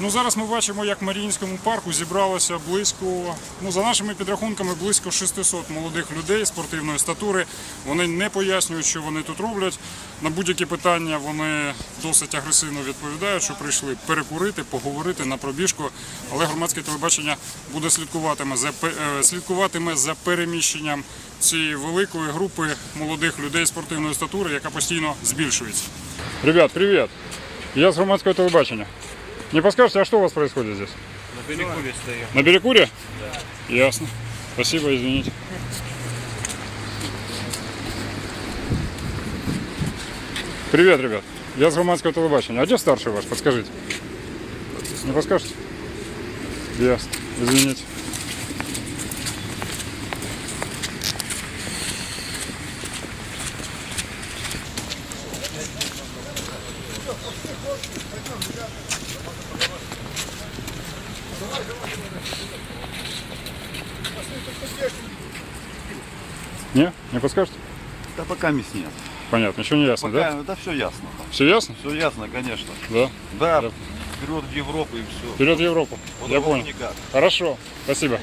Ну зараз ми бачимо, як в Маріїнському парку зібралося близько, ну за нашими підрахунками, близько 600 молодих людей спортивної статури. Вони не пояснюють, що вони тут роблять. На будь-які питання вони досить агресивно відповідають, що прийшли перекурити, поговорити на пробіжку. Але громадське телебачення буде слідкуватиме за е, слідкуватиме за переміщенням цієї великої групи молодих людей спортивної статури, яка постійно збільшується. Ребят, привіт! Я з громадського телебачення. Не подскажете, а что у вас происходит здесь? На перекуре стою. На перекуре? Да. Ясно. Спасибо, извините. Привет, ребят. Я з громадського телебачення. А де старший ваш? Подскажите. Не подскажете? Ясно. Извините. Не? Не подскажете? Да пока мисс нет. Понятно, еще не ясно, Пока, да? да? все ясно. Все ясно? Все ясно, конечно. Да. Да, Да. вперед в Европу и все. Вперед в Европу. Я понял. никак. Хорошо, спасибо.